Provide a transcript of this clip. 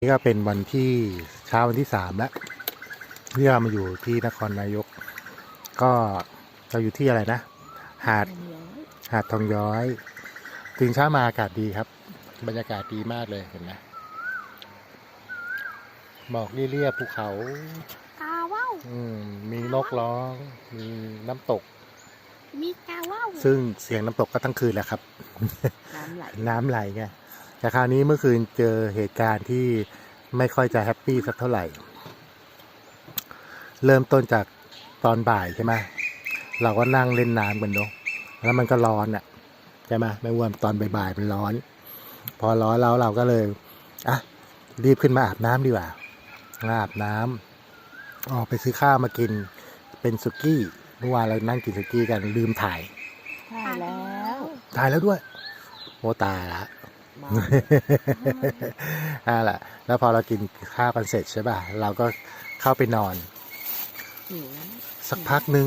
นี่ก็เป็นวันที่เช้าวันที่สามแล้วที่เรามาอยู่ที่นครนายก ก็เราอยู่ที่อะไรนะ หาดหาดทองย้อยตื่นเช้ามาอากาศดีครับ บรรยากาศดีมากเลยเห็นไหมหมอกเรียบๆภูเขากาว่าวอืมมีนกร้อง มีน้ำตก มีกาว่าวซึ่งเสียงน้ำตกก็ทั้งคืนแหละครับ น้ำไหลน้ำไหลไง แต่คราวนี้เมื่อคืนเจอเหตุการณ์ที่ไม่ค่อยจะแฮปปี้สักเท่าไหร่ เริ่มต้นจากตอนบ่ายใช่ไหมเราก็นั่งเล่นน้ำกันเนาะแล้วมันก็ร้อนอะ่ะใช่ไหมไม่ว่าตอนบ่ายๆมันร้อน พอร้อนแล้วเราก็เลยอะรีบขึ้นมาอาบน้ำดีกว่ามาอาบน้ำออกไปซื้อข้าวมากิน เป็นสุกี้เมื่อวานเรานั่งกินสุกี้กันลืมถ่ายใช่แล้วถ่ายแล้วด้วยโมตายละ มานั่นแหละแล้วพอเรากินข้าวกันเสร็จใช่ป่ะ เราก็เข้าไปนอน หิวสักพักหนึ่ง